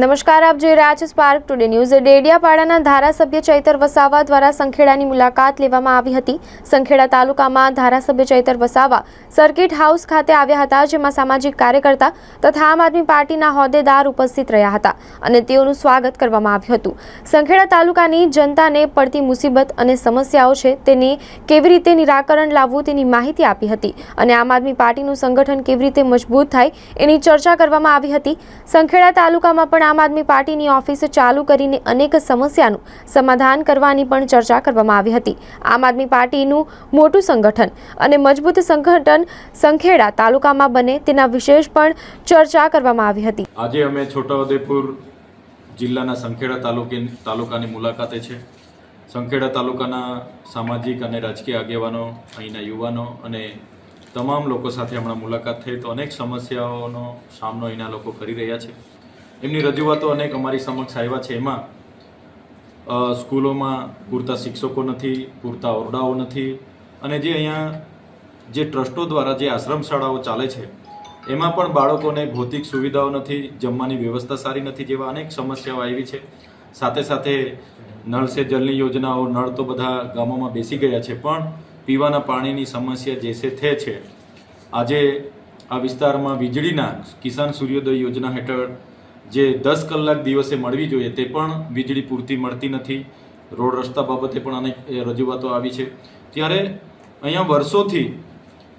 નમસ્કાર, આપ જોઈ રહ્યા છો સ્પાર્ક ટુડે ન્યૂઝ ડેડિયાપાડાના ધારાસભ્ય ચૈતર વસાવા દ્વારા સંખેડાની મુલાકાત લેવામાં આવી હતી. સંખેડા તાલુકામાં ધારાસભ્ય ચૈતર વસાવા સર્કિટ હાઉસ ખાતે આવ્યા હતા, જેમાં સામાજિક કાર્યકર્તા તથા આમ આદમી પાર્ટીના હોદ્દેદાર ઉપસ્થિત રહ્યા હતા અને તેઓનું સ્વાગત કરવામાં આવ્યું હતું. સંખેડા તાલુકાની જનતાને પડતી મુસીબત અને સમસ્યાઓ છે તેની કેવી રીતે નિરાકરણ લાવવું તેની માહિતી આપી હતી અને આમ આદમી પાર્ટીનું સંગઠન કેવી રીતે મજબૂત થાય એની ચર્ચા કરવામાં આવી હતી. સંખેડા તાલુકામાં પણ આમ આદમી પાર્ટીની ઓફિસ ચાલુ કરીને અનેક સમસ્યાનું સમાધાન કરવાની પણ ચર્ચા કરવામાં આવી હતી. આમ આદમી પાર્ટીનું મોટું સંગઠન અને મજબૂત સંગઠન સંખેડા તાલુકામાં બને તેના વિશેષ પણ ચર્ચા કરવામાં આવી હતી. આજે અમે છોટાઉદેપુર જિલ્લાના સંખેડા તાલુકે તાલુકાની મુલાકાતે છે. સંખેડા તાલુકાના સામાજિક અને રાજકીય આગેવાનો, અહીંના યુવાનો અને તમામ લોકો સાથે હમણાં મુલાકાત થઈ તો અનેક સમસ્યાઓનો સામનો અહીંના લોકો કરી રહ્યા છે. એમની રજૂઆતો અનેક અમારી સમક્ષ આવ્યા છે. એમાં સ્કૂલોમાં પૂરતા શિક્ષકો નથી, પૂરતા ઓરડાઓ નથી અને જે અહીંયા જે ટ્રસ્ટો દ્વારા જે આશ્રમ શાળાઓ ચાલે છે, એમાં પણ બાળકોને ભૌતિક સુવિધાઓ નથી, જમવાની વ્યવસ્થા સારી નથી જેવા અનેક સમસ્યાઓ આવી છે. સાથે સાથે નળ સે જલની યોજનાઓ, નળ તો બધા ગામોમાં બેસી ગયા છે, પણ પીવાના પાણીની સમસ્યા જે છે તે છે. આજે આ વિસ્તારમાં વીજળીના કિસાન સૂર્યોદય યોજના હેઠળ જે દસ કલાક દિવસે મળવી જોઈએ તે પણ વીજળી પૂરતી મળતી નથી. રોડ રસ્તા બાબતે પણ અનેક રજૂઆતો આવી છે. ત્યારે અહીંયા વર્ષોથી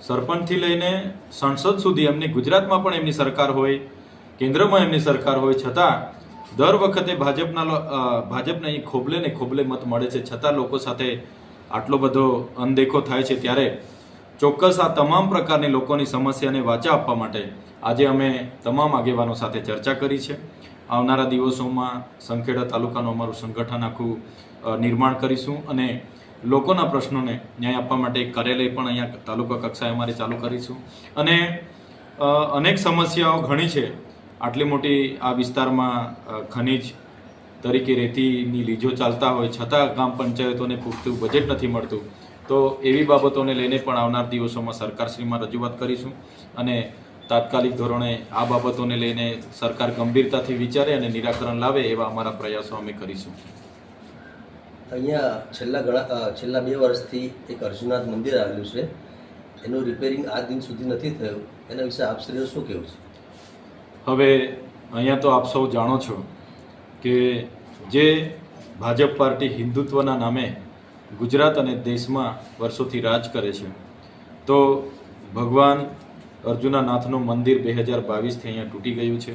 સરપંચથી લઈને સંસદ સુધી એમની ગુજરાતમાં પણ એમની સરકાર હોય, કેન્દ્રમાં એમની સરકાર હોય, છતાં દર વખતે ભાજપના ભાજપને અહીં ખોબલે ને ખોબલે મત મળે છે. છતાં લોકો સાથે આટલો બધો અનદેખો થાય છે. ત્યારે ચોક્કસ આ તમામ પ્રકારની લોકોની સમસ્યાને વાચા આપવા માટે આજે અમે તમામ આગેવાનો સાથે ચર્ચા કરી છે. આવનારા દિવસોમાં સંખેડા તાલુકાનું અમારું સંગઠન આખું નિર્માણ કરીશું અને લોકોના પ્રશ્નોને ન્યાય આપવા માટે એક કાર્યાલય પણ અહીંયા તાલુકા કક્ષાએ અમારે ચાલુ કરીશું. અને અનેક સમસ્યાઓ ઘણી છે. આટલી મોટી આ વિસ્તારમાં ખનિજ તરીકે રેતીની લીજો ચાલતા હોય, છતાં ગામ પંચાયતોને પૂરતું બજેટ નથી મળતું. તો એવી બાબતોને લઈને પણ આવનાર દિવસોમાં સરકારશ્રીમાં રજૂઆત કરીશું અને તાત્કાલિક ધોરણે આ બાબતોને લઈને સરકાર ગંભીરતાથી વિચારે અને નિરાકરણ લાવે એવા અમારા પ્રયાસો અમે કરીશું. અહીંયા છેલ્લા ઘણા છેલ્લા બે વર્ષથી એક અર્જુનાથ મંદિર આવેલું છે. એનું રિપેરિંગ આજ દિન સુધી નથી થયું. એના વિશે આપશ્રીનું શું કહેવું છે? હવે અહીંયા તો આપ સૌ જાણો છો કે જે ભાજપ પાર્ટી હિન્દુત્વના નામે ગુજરાત અને દેશમાં વર્ષોથી રાજ કરે છે. તો ભગવાન અર્જુનાનાથનું મંદિર બે હજાર બાવીસથી અહીંયા તૂટી ગયું છે.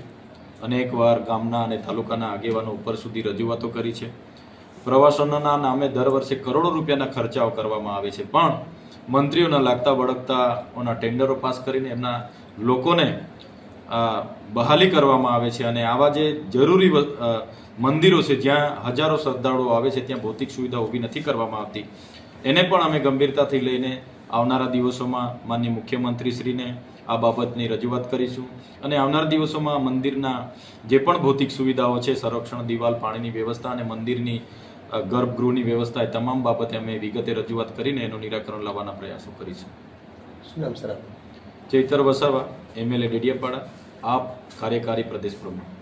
અનેકવાર ગામના અને તાલુકાના આગેવાનો ઉપર સુધી રજૂઆતો કરી છે. પ્રવાસનોના નામે દર વર્ષે કરોડો રૂપિયાના ખર્ચાઓ કરવામાં આવે છે. પણ મંત્રીઓના લાગતા વળગતાઓના ટેન્ડરો પાસ કરીને એમના લોકોને બહાલી કરવામાં આવે છે અને આવા જે જરૂરી મંદિરો છે, જ્યાં હજારો શ્રદ્ધાળુઓ આવે છે, ત્યાં ભૌતિક સુવિધા ઊભી નથી કરવામાં આવતી. એને પણ અમે ગંભીરતાથી લઈને આવનારા દિવસોમાં માન્ય મુખ્યમંત્રીશ્રીને આ બાબતની રજૂઆત કરીશું. અને આવનારા દિવસોમાં મંદિરના જે પણ ભૌતિક સુવિધાઓ છે, સંરક્ષણ, દિવાલ, પાણીની વ્યવસ્થા અને મંદિરની ગર્ભગૃહની વ્યવસ્થા એ તમામ બાબતે અમે વિગતે રજૂઆત કરીને એનું નિરાકરણ લાવવાના પ્રયાસો કરીશું. શું નામ સર ચૈતર વસાવા એમએલએ ડેડિયાપાડા આપ કાર્યકારી પ્રદેશ પ્રમુખ.